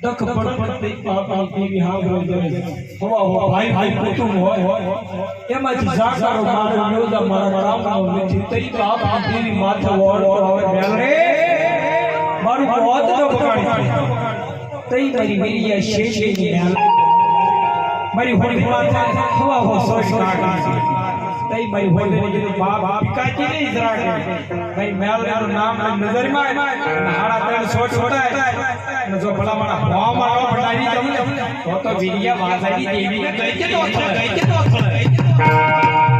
દખ પડપડતી પાપની પીવી હાવરો દે હવા હવા ભાઈ ભાઈ કુટુંબ હોય એમાંથી જાકારો મારો યોદા મારા રામનો નથી. તઈ તો આપની પીવી માથે વળ હવે બેલ રે મારું પોત તો પકડી. તઈ મારી વીરિયા ની મેલ મારી હોળી માથે થવા હો સોય કાઢી તઈ મારી હોય હોળી બાપ પિકાજી ને ઇઝરાકે ભાઈ મેલનું નામ નજરમાં હાડા ત્રણ સોચ છોટાય. અને જો ભલા મારા હોવામાં નો ભડાવી દઉં તો તો વીરિયા વાસાડી દેવી ને કઈ કે તો કઈ કે તો